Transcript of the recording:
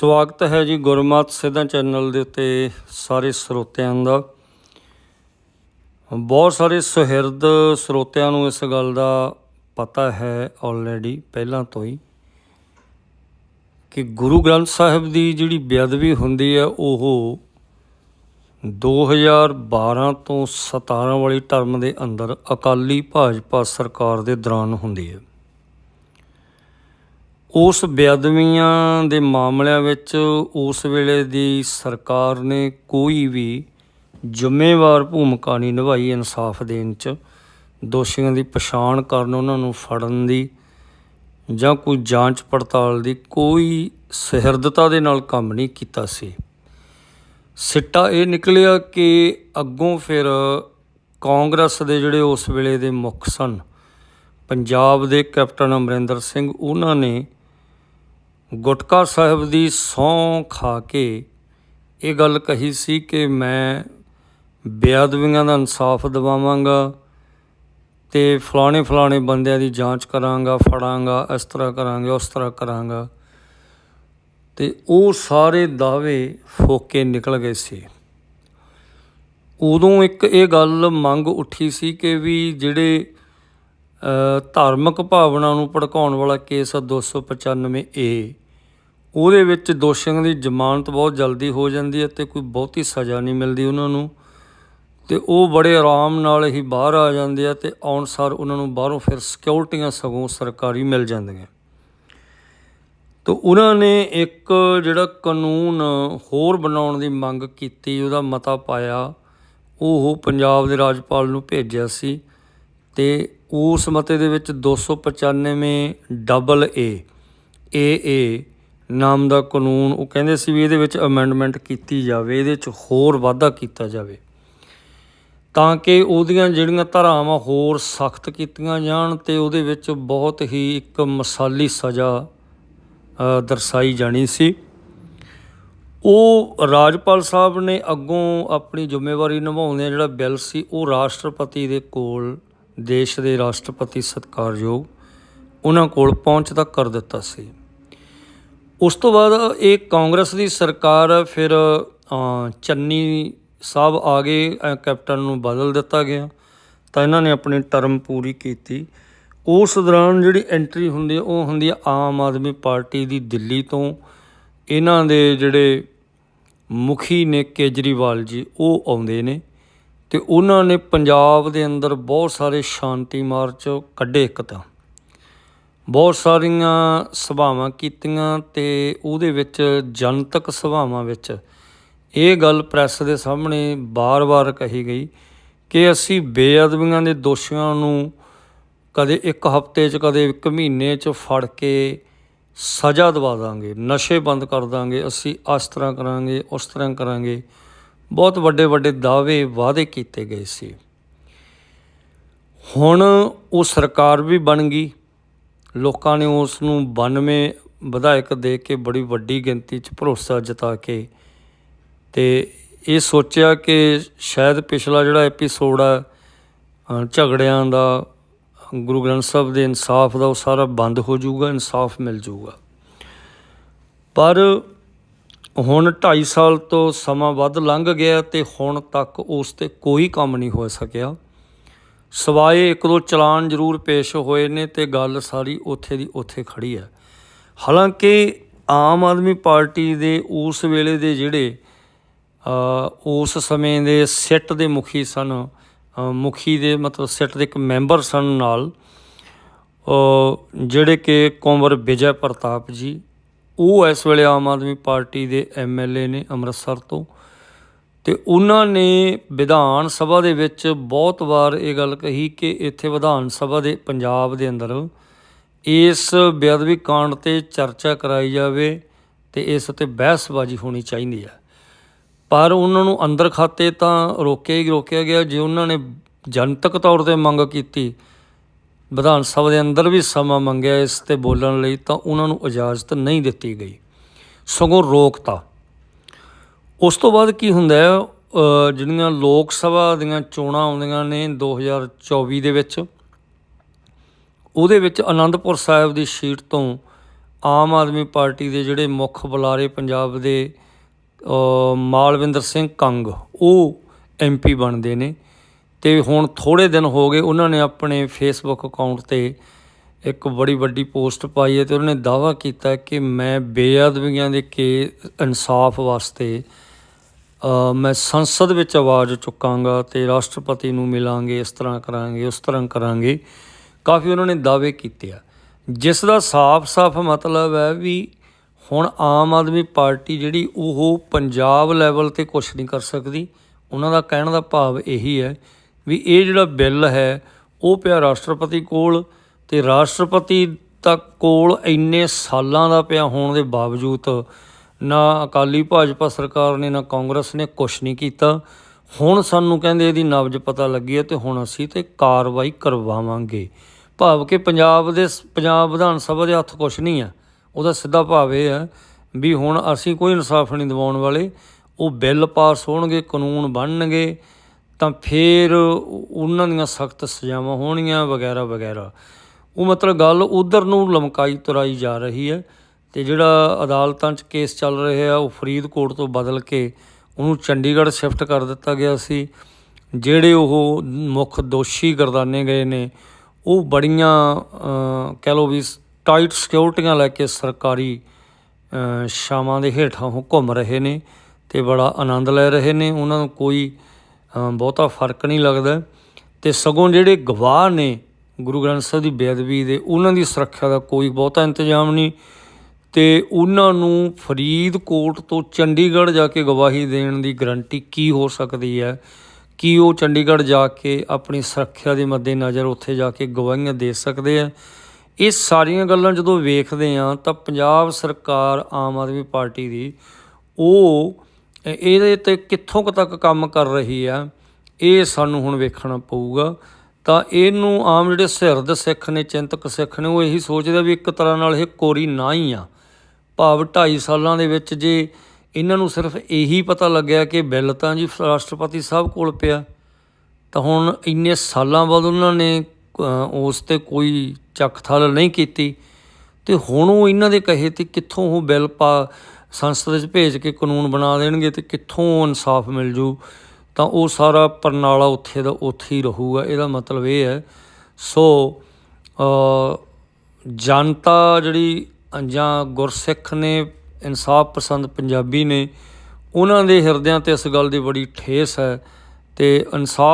ਸਵਾਗਤ ਹੈ ਜੀ ਗੁਰਮਤ ਸਿੱਧਾ ਚੈਨਲ ਦੇ ਉੱਤੇ ਸਾਰੇ ਸਰੋਤਿਆਂ ਦਾ। ਬਹੁਤ ਸਾਰੇ ਸੁਹਿਰਦ ਸਰੋਤਿਆਂ ਨੂੰ ਇਸ ਗੱਲ ਦਾ ਪਤਾ ਹੈ ਆਲਰੇਡੀ ਪਹਿਲਾਂ ਤੋਂ ਹੀ ਕਿ ਗੁਰੂ ਗ੍ਰੰਥ ਸਾਹਿਬ ਦੀ ਜਿਹੜੀ ਬੇਅਦਬੀ ਹੁੰਦੀ ਹੈ, ਉਹ 2012 ਤੋਂ 17 ਵਾਲੀ ਟਰਮ ਦੇ ਅੰਦਰ ਅਕਾਲੀ ਭਾਜਪਾ ਸਰਕਾਰ ਦੇ ਦੌਰਾਨ ਹੁੰਦੀ ਹੈ। ਉਸ ਬੇਅਦਬੀਆਂ ਦੇ ਮਾਮਲਿਆਂ ਵਿੱਚ ਉਸ ਵੇਲੇ ਦੀ ਸਰਕਾਰ ਨੇ ਕੋਈ ਵੀ ਜ਼ਿੰਮੇਵਾਰ ਭੂਮਿਕਾ ਨਹੀਂ ਨਿਭਾਈ ਇਨਸਾਫ ਦੇਣ 'ਚ। ਦੋਸ਼ੀਆਂ ਦੀ ਪਛਾਣ ਕਰਨ ਉਹਨਾਂ ਨੂੰ ਫੜਨ ਦੀ ਜਾਂ ਕੋਈ ਜਾਂਚ ਪੜਤਾਲ ਦੀ ਕੋਈ ਸਹਿਰਦਤਾ ਦੇ ਨਾਲ ਕੰਮ ਨਹੀਂ ਕੀਤਾ ਸੀ। ਸਿੱਟਾ ਇਹ ਨਿਕਲਿਆ ਕਿ ਅੱਗੋਂ ਫਿਰ ਕਾਂਗਰਸ ਦੇ ਜਿਹੜੇ ਉਸ ਵੇਲੇ ਦੇ ਮੁੱਖ ਸਨ, ਪੰਜਾਬ ਦੇ ਕੈਪਟਨ ਅਮਰਿੰਦਰ ਸਿੰਘ, ਉਹਨਾਂ ਨੇ ਗੁਟਕਾ ਸਾਹਿਬ ਦੀ ਸਹੁੰ ਖਾ ਕੇ ਇਹ ਗੱਲ ਕਹੀ ਸੀ ਕਿ ਮੈਂ ਬੇਅਦਬੀਆਂ ਦਾ ਇਨਸਾਫ ਦਿਵਾਵਾਂਗਾ ਤੇ ਫਲਾਣੇ ਫਲਾਣੇ ਬੰਦਿਆਂ ਦੀ ਜਾਂਚ ਕਰਾਂਗਾ, ਫੜਾਂਗਾ, ਇਸ ਤਰ੍ਹਾਂ ਕਰਾਂਗੇ, ਉਸ ਤਰ੍ਹਾਂ ਕਰਾਂਗਾ। ਤੇ ਉਹ ਸਾਰੇ ਦਾਅਵੇ ਫੋਕੇ ਨਿਕਲ ਗਏ ਸੀ। ਉਦੋਂ ਇੱਕ ਇਹ ਗੱਲ ਮੰਗ ਉੱਠੀ ਸੀ ਕਿ ਵੀ ਜਿਹੜੇ ਧਾਰਮਿਕ ਭਾਵਨਾ ਨੂੰ ਭੜਕਾਉਣ ਵਾਲਾ ਕੇਸ ਆ 295 ਏ ਉਹਦੇ ਵਿੱਚ ਦੋਸ਼ੀਆਂ ਦੀ ਜ਼ਮਾਨਤ ਬਹੁਤ ਜਲਦੀ ਹੋ ਜਾਂਦੀ ਹੈ ਤੇ ਕੋਈ ਬਹੁਤੀ ਸਜ਼ਾ ਨਹੀਂ ਮਿਲਦੀ ਉਹਨਾਂ ਨੂੰ। ਤੇ ਉਹ ਬੜੇ ਆਰਾਮ ਨਾਲ ਹੀ ਬਾਹਰ ਆ ਜਾਂਦੇ ਆ ਤੇ ਆਉਣ ਸਾਰ ਉਹਨਾਂ ਨੂੰ ਬਾਹਰੋਂ ਫਿਰ ਸਿਕਿਉਰਟੀਆਂ ਸਗੋਂ ਸਰਕਾਰੀ ਮਿਲ ਜਾਂਦੀਆਂ। ਤਾਂ ਉਹਨਾਂ ਨੇ ਇੱਕ ਜਿਹੜਾ ਕਾਨੂੰਨ ਹੋਰ ਬਣਾਉਣ ਦੀ ਮੰਗ ਕੀਤੀ, ਉਹਦਾ ਮਤਾ ਪਾਇਆ। ਉਹ ਪੰਜਾਬ ਦੇ ਰਾਜਪਾਲ ਨੂੰ ਭੇਜਿਆ ਸੀ ਤੇ ਉਸ ਮਤੇ ਦੇ ਵਿੱਚ 295 ਡਬਲ ਏ ਏ ਏ ਨਾਮ ਦਾ ਕਾਨੂੰਨ, ਉਹ ਕਹਿੰਦੇ ਸੀ ਵੀ ਇਹਦੇ ਵਿੱਚ ਅਮੈਂਡਮੈਂਟ ਕੀਤੀ ਜਾਵੇ, ਇਹਦੇ ਵਿੱਚ ਹੋਰ ਵਾਧਾ ਕੀਤਾ ਜਾਵੇ। ਤਾਂ ਕਿ ਉਹਦੀਆਂ ਜਿਹੜੀਆਂ ਧਾਰਾਵਾਂ ਹੋਰ ਸਖਤ ਕੀਤੀਆਂ ਜਾਣ ਤੇ ਉਹਦੇ ਵਿੱਚ ਬਹੁਤ ਹੀ ਇੱਕ ਮਸਾਲੀ ਸਜ਼ਾ ਦਰਸਾਈ ਜਾਣੀ ਸੀ। ਉਹ ਰਾਜਪਾਲ ਸਾਹਿਬ ਨੇ ਅੱਗੋਂ ਆਪਣੀ ਜ਼ਿੰਮੇਵਾਰੀ ਨਿਭਾਉਂਦੇ ਜਿਹੜਾ ਬਿੱਲ ਸੀ, ਉਹ ਰਾਸ਼ਟਰਪਤੀ ਦੇ ਕੋਲ, ਦੇਸ਼ ਦੇ ਰਾਸ਼ਟਰਪਤੀ ਸਤਿਕਾਰਯੋਗ, ਉਹਨਾਂ ਕੋਲ ਪਹੁੰਚ ਤੱਕ ਕਰ ਦਿੱਤਾ ਸੀ। ਉਸ ਤੋਂ ਬਾਅਦ ਇਹ ਕਾਂਗਰਸ ਦੀ ਸਰਕਾਰ ਫਿਰ ਚੰਨੀ ਸਾਹਿਬ ਆ ਗਏ ਕੈਪਟਨ ਨੂੰ ਬਦਲ ਦਿੱਤਾ ਗਿਆ। ਤਾਂ ਇਹਨਾਂ ਨੇ ਆਪਣੀ ਟਰਮ ਪੂਰੀ ਕੀਤੀ। ਉਸ ਦੌਰਾਨ ਜਿਹੜੀ ਐਂਟਰੀ ਹੁੰਦੀ ਹੈ ਉਹ ਹੁੰਦੀ ਹੈ ਆਮ ਆਦਮੀ ਪਾਰਟੀ ਦੀ ਦਿੱਲੀ ਤੋਂ। ਇਹਨਾਂ ਦੇ ਜਿਹੜੇ ਮੁਖੀ ਨੇ ਕੇਜਰੀਵਾਲ ਜੀ, ਉਹ ਆਉਂਦੇ ਨੇ। ਤੇ ਉਹਨਾਂ ਨੇ ਪੰਜਾਬ ਦੇ ਅੰਦਰ ਬਹੁਤ ਸਾਰੇ ਸ਼ਾਂਤੀ ਮਾਰਚ ਕੱਢੇ ਇੱਕ ਤਾਂ। ਬਹੁਤ ਸਾਰੀਆਂ ਸਭਾਵਾਂ ਕੀਤੀਆਂ ਤੇ ਉਹਦੇ ਵਿੱਚ ਜਨਤਕ ਸਭਾਵਾਂ ਵਿੱਚ ਇਹ ਗੱਲ ਪ੍ਰੈਸ ਦੇ ਸਾਹਮਣੇ ਬਾਰ-ਬਾਰ ਕਹੀ ਗਈ ਕਿ ਅਸੀਂ ਬੇਅਦਬੀਆਂ ਦੇ ਦੋਸ਼ੀਆਂ ਨੂੰ ਕਦੇ ਇੱਕ ਹਫ਼ਤੇ 'ਚ, ਕਦੇ ਇੱਕ ਮਹੀਨੇ 'ਚ ਫੜ ਕੇ ਸਜ਼ਾ ਦਵਾ ਦਾਂਗੇ, ਨਸ਼ੇ ਬੰਦ ਕਰ ਦਾਂਗੇ, ਅਸੀਂ ਇਸ ਤਰ੍ਹਾਂ ਕਰਾਂਗੇ, ਉਸ ਤਰ੍ਹਾਂ ਕਰਾਂਗੇ। ਬਹੁਤ ਵੱਡੇ ਵੱਡੇ ਦਾਅਵੇ ਵਾਅਦੇ ਕੀਤੇ ਗਏ ਸੀ। ਹੁਣ ਉਹ ਸਰਕਾਰ ਵੀ ਬਣ ਗਈ। ਲੋਕਾਂ ਨੇ ਉਸ ਨੂੰ 92 ਵਿਧਾਇਕ ਦੇ ਕੇ ਬੜੀ ਵੱਡੀ ਗਿਣਤੀ 'ਚ ਭਰੋਸਾ ਜਤਾ ਕੇ ਤੇ ਇਹ ਸੋਚਿਆ ਕਿ ਸ਼ਾਇਦ ਪਿਛਲਾ ਜਿਹੜਾ ਐਪੀਸੋਡ ਆ ਝਗੜਿਆਂ ਦਾ, ਗੁਰੂ ਗ੍ਰੰਥ ਸਾਹਿਬ ਦੇ ਇਨਸਾਫ ਦਾ ਉਹ ਸਾਰਾ ਬੰਦ ਹੋ ਜਾਊਗਾ, ਇਨਸਾਫ ਮਿਲ ਜਾਊਗਾ। ਪਰ ਹੁਣ 2.5 ਸਾਲ ਤੋਂ ਸਮਾਂ ਵੱਧ ਲੰਘ ਗਿਆ ਤੇ ਹੁਣ ਤੱਕ ਉਸ ਤੇ ਕੋਈ ਕੰਮ ਨਹੀਂ ਹੋ ਸਕਿਆ। ਸਵਾਏ ਇੱਕ ਦੋ ਚਲਾਨ ਜ਼ਰੂਰ ਪੇਸ਼ ਹੋਏ ਨੇ ਤੇ ਗੱਲ ਸਾਰੀ ਉੱਥੇ ਦੀ ਉੱਥੇ ਖੜੀ ਹੈ। ਹਾਲਾਂਕਿ ਆਮ ਆਦਮੀ ਪਾਰਟੀ ਦੇ ਉਸ ਵੇਲੇ ਦੇ ਜਿਹੜੇ ਉਸ ਸਮੇਂ ਦੇ ਸਿੱਟ ਦੇ ਮੁਖੀ ਸਨ ਮੁਖੀ ਦੇ ਮਤਲਬ ਸਿੱਟ ਦੇ ਇੱਕ ਮੈਂਬਰ ਸਨ ਨਾਲ ਜਿਹੜੇ ਕਿ ਕੁੰਵਰ ਵਿਜੈ ਪ੍ਰਤਾਪ ਜੀ, ਉਹ ਇਸ ਵੇਲੇ ਆਮ ਆਦਮੀ ਪਾਰਟੀ ਦੇ ਐਮਐਲਏ ਨੇ ਅੰਮ੍ਰਿਤਸਰ ਤੋਂ। ਤੇ ਉਹਨਾਂ ਨੇ ਵਿਧਾਨ ਸਭਾ ਦੇ ਵਿੱਚ ਬਹੁਤ ਵਾਰ ਇਹ ਗੱਲ ਕਹੀ ਕਿ ਇੱਥੇ ਵਿਧਾਨ ਸਭਾ ਦੇ ਪੰਜਾਬ ਦੇ ਅੰਦਰ ਇਸ ਬੇਅਦਬੀ ਕਾਂਡ ਤੇ ਚਰਚਾ ਕਰਾਈ ਜਾਵੇ ਤੇ ਇਸ 'ਤੇ ਬਹਿਸਬਾਜ਼ੀ ਹੋਣੀ ਚਾਹੀਦੀ ਹੈ। ਪਰ ਉਹਨਾਂ ਨੂੰ ਅੰਦਰ ਖਾਤੇ ਤਾਂ ਰੋਕਿਆ ਹੀ ਰੋਕਿਆ ਗਿਆ। ਜੇ ਉਹਨਾਂ ਨੇ ਜਨਤਕ ਤੌਰ ਤੇ ਮੰਗ ਕੀਤੀ, ਵਿਧਾਨ ਸਭਾ ਦੇ ਅੰਦਰ ਵੀ ਸਮਾਂ ਮੰਗਿਆ ਇਸ ਤੇ ਬੋਲਣ ਲਈ, ਤਾਂ ਉਹਨਾਂ ਨੂੰ ਇਜਾਜ਼ਤ ਨਹੀਂ ਦਿੱਤੀ ਗਈ। ਸਗੋਂ ਰੋਕਤਾ। ਉਸ ਤੋਂ ਬਾਅਦ ਕੀ ਹੁੰਦਾ ਹੈ? ਜਿਹੜੀਆਂ ਲੋਕ ਸਭਾ ਦੀਆਂ ਚੋਣਾਂ ਆਉਂਦੀਆਂ ਨੇ 2024 ਦੇ ਵਿੱਚ, ਉਹਦੇ ਵਿੱਚ ਆਨੰਦਪੁਰ ਸਾਹਿਬ ਦੀ ਸੀਟ ਤੋਂ ਆਮ ਆਦਮੀ ਪਾਰਟੀ ਦੇ ਜਿਹੜੇ ਮੁੱਖ ਬੁਲਾਰੇ ਪੰਜਾਬ ਦੇ ਮਾਲਵਿੰਦਰ ਸਿੰਘ ਕੰਗ, ਉਹ ਐਮਪੀ ਬਣਦੇ ਨੇ। ਤੇ ਹੁਣ ਥੋੜੇ ਦਿਨ ਹੋ ਗਏ, ਉਹਨਾਂ ਨੇ ਆਪਣੇ ਫੇਸਬੁੱਕ ਅਕਾਊਂਟ ਤੇ ਇੱਕ ਬੜੀ ਵੱਡੀ ਪੋਸਟ ਪਾਈ ਹੈ ਤੇ ਉਹਨਾਂ ਨੇ ਦਾਅਵਾ ਕੀਤਾ ਕਿ ਮੈਂ ਬੇਅਦਬੀਆਂ ਦੇ ਕੇ ਇਨਸਾਫ ਵਾਸਤੇ ਮੈਂ ਸੰਸਦ ਵਿੱਚ ਆਵਾਜ਼ ਚੁੱਕਾਂਗਾ ਤੇ ਰਾਸ਼ਟਰਪਤੀ ਨੂੰ ਮਿਲਾਂਗੇ, ਇਸ ਤਰ੍ਹਾਂ ਕਰਾਂਗੇ, ਉਸ ਤਰ੍ਹਾਂ ਕਰਾਂਗੇ। ਕਾਫੀ ਉਹਨਾਂ ਨੇ ਦਾਅਵੇ ਕੀਤੇ ਆ। ਜਿਸ ਦਾ ਸਾਫ਼-ਸਾਫ਼ ਮਤਲਬ ਹੈ ਵੀ ਹੁਣ ਆਮ ਆਦਮੀ ਪਾਰਟੀ ਜਿਹੜੀ ਉਹ ਪੰਜਾਬ ਲੈਵਲ ਤੇ ਕੁਝ ਨਹੀਂ ਕਰ ਸਕਦੀ। ਉਹਨਾਂ ਦਾ ਕਹਿਣ ਦਾ ਭਾਵ ਇਹੀ ਹੈ ਵੀ ਇਹ ਜਿਹੜਾ ਬਿੱਲ ਹੈ, ਉਹ ਪਿਆ ਰਾਸ਼ਟਰਪਤੀ ਕੋਲ ਤੇ ਰਾਸ਼ਟਰਪਤੀ ਤੱਕ ਕੋਲ ਇੰਨੇ ਸਾਲਾਂ ਦਾ ਪਿਆ ਹੋਣ ਦੇ ਬਾਵਜੂਦ ਨਾ ਅਕਾਲੀ ਭਾਜਪਾ ਸਰਕਾਰ ਨੇ, ਨਾ ਕਾਂਗਰਸ ਨੇ ਕੁਝ ਨਹੀਂ ਕੀਤਾ। ਹੁਣ ਸਾਨੂੰ ਕਹਿੰਦੇ ਇਹਦੀ ਨਬਜ ਪਤਾ ਲੱਗੀ ਹੈ ਤੇ ਹੁਣ ਅਸੀਂ ਤੇ ਕਾਰਵਾਈ ਕਰਵਾਵਾਂਗੇ। ਭਾਵ ਕਿ ਪੰਜਾਬ ਦੇ ਪੰਜਾਬ ਵਿਧਾਨ ਸਭਾ ਦੇ ਹੱਥ ਕੁਝ ਨਹੀਂ ਆ। ਉਹਦਾ ਸਿੱਧਾ ਭਾਵ ਇਹ ਹੈ ਵੀ ਹੁਣ ਅਸੀਂ ਕੋਈ ਇਨਸਾਫ ਨਹੀਂ ਦਿਵਾਉਣ ਵਾਲੇ। ਉਹ ਬਿੱਲ ਪਾਸ ਹੋਣਗੇ, ਕਾਨੂੰਨ ਬਣਨਗੇ, ਤਾਂ ਫਿਰ ਉਹਨਾਂ ਦੀਆਂ ਸਖਤ ਸਜ਼ਾਵਾਂ ਹੋਣਗੀਆਂ, ਵਗੈਰਾ ਵਗੈਰਾ। ਉਹ ਮਤਲਬ ਗੱਲ ਉਧਰ ਨੂੰ ਲਮਕਾਈ ਤੁਰਾਈ ਜਾ ਰਹੀ ਹੈ। ਤੇ ਜਿਹੜਾ ਅਦਾਲਤਾਂ 'ਚ ਕੇਸ ਚੱਲ ਰਿਹਾ ਉਹ ਫਰੀਦਕੋਟ ਤੋਂ ਬਦਲ ਕੇ ਉਹਨੂੰ ਚੰਡੀਗੜ੍ਹ ਸ਼ਿਫਟ ਕਰ ਦਿੱਤਾ ਗਿਆ ਸੀ। ਜਿਹੜੇ ਉਹ ਮੁੱਖ ਦੋਸ਼ੀ ਗਰਦਾਨੇ ਗਏ ਨੇ ਉਹ ਬੜੀਆਂ ਕਹਿ ਲਓ ਵੀ ਟਾਈਟ ਸਿਕਿਉਰਟੀਆਂ ਲੈ ਕੇ ਸਰਕਾਰੀ ਅ, ਛਾਵਾਂ ਦੇ ਹੇਠਾਂ ਉਹ ਘੁੰਮ ਰਹੇ ਨੇ ਤੇ ਬੜਾ ਆਨੰਦ ਲੈ ਰਹੇ ਨੇ। ਉਹਨਾਂ ਨੂੰ ਕੋਈ ਬਹੁਤਾ ਫ਼ਰਕ ਨਹੀਂ ਲੱਗਦਾ। ਤੇ ਸਗੋਂ ਜਿਹੜੇ ਗਵਾਹ ਨੇ ਗੁਰੂ ਗ੍ਰੰਥ ਸਾਹਿਬ ਦੀ ਬੇਅਦਬੀ ਦੇ ਉਹਨਾਂ ਦੀ ਸੁਰੱਖਿਆ ਦਾ ਕੋਈ ਬਹੁਤਾ ਇੰਤਜ਼ਾਮ ਨਹੀਂ। ਤੇ ਉਹਨਾਂ ਨੂੰ ਫਰੀਦਕੋਟ ਤੋਂ ਚੰਡੀਗੜ੍ਹ ਜਾ ਕੇ ਗਵਾਹੀ ਦੇਣ ਦੀ ਗਰੰਟੀ ਕੀ ਹੋ ਸਕਦੀ ਹੈ? ਕੀ ਉਹ ਚੰਡੀਗੜ੍ਹ ਜਾ ਕੇ ਆਪਣੀ ਸੁਰੱਖਿਆ ਦੇ ਮੱਦੇਨਜ਼ਰ ਉੱਥੇ ਜਾ ਕੇ ਗਵਾਹੀਆਂ ਦੇ ਸਕਦੇ ਆ? ਇਹ ਸਾਰੀਆਂ ਗੱਲਾਂ ਜਦੋਂ ਵੇਖਦੇ ਆ, ਤਾਂ ਪੰਜਾਬ ਸਰਕਾਰ ਆਮ ਆਦਮੀ ਪਾਰਟੀ ਦੀ, ਉਹ ਇਹਦੇ ਤੇ ਕਿੱਥੋਂ ਕੁ ਤੱਕ ਕੰਮ ਕਰ ਰਹੀ ਆ, ਇਹ ਸਾਨੂੰ ਹੁਣ ਵੇਖਣਾ ਪਊਗਾ। ਤਾਂ ਇਹਨੂੰ ਆਮ ਜਿਹੜੇ ਸਿਰਦ ਸਿੱਖ ਨੇ, ਚਿੰਤਕ ਸਿੱਖ ਨੇ, ਉਹ ਇਹੀ ਸੋਚਦੇ ਵੀ ਇੱਕ ਤਰ੍ਹਾਂ ਨਾਲ ਇਹ ਕੋਰੀ ਨਾ ਹੀ ਆ। ਭਾਵ 2.5 ਸਾਲਾਂ ਦੇ ਵਿੱਚ ਜੇ ਇਹਨਾਂ ਨੂੰ ਸਿਰਫ ਇਹੀ ਪਤਾ ਲੱਗਿਆ ਕਿ ਬਿੱਲ ਤਾਂ ਜੀ ਰਾਸ਼ਟਰਪਤੀ ਸਾਹਿਬ ਕੋਲ ਪਿਆ, ਤਾਂ ਹੁਣ ਇੰਨੇ ਸਾਲਾਂ ਬਾਅਦ ਉਹਨਾਂ ਨੇ ਉਸ ਤੇ ਕੋਈ ਚੱਕਥਲ ਨਹੀਂ ਕੀਤੀ। ਤੇ ਹੁਣ ਉਹ ਇਹਨਾਂ ਦੇ ਕਹੇ ਤੇ ਕਿੱਥੋਂ ਉਹ ਬਿੱਲ ਪਾ ਸੰਸਦ ਵਿੱਚ ਭੇਜ ਕੇ ਕਾਨੂੰਨ ਬਣਾ ਦੇਣਗੇ ਤੇ ਕਿੱਥੋਂ ਇਨਸਾਫ ਮਿਲ ਜੂ? ਤਾਂ ਉਹ ਸਾਰਾ ਪਰਨਾਲਾ ਉੱਥੇ ਦਾ ਉੱਥੇ ਹੀ ਰਹੂਗਾ, ਇਹਦਾ ਮਤਲਬ ਇਹ ਹੈ। ਸੋ ਜਨਤਾ ਜਿਹੜੀ ਜਾਂ ਗੁਰਸਿੱਖ ਨੇ, ਇਨਸਾਫ ਪਸੰਦ ਪੰਜਾਬੀ ਨੇ, ਉਹਨਾਂ ਦੇ ਹਿਰਦਿਆਂ ਤੇ ਇਸ ਗੱਲ ਦੀ ਬੜੀ ਠੇਸ ਹੈ ਅਤੇ ਇਨਸਾਫ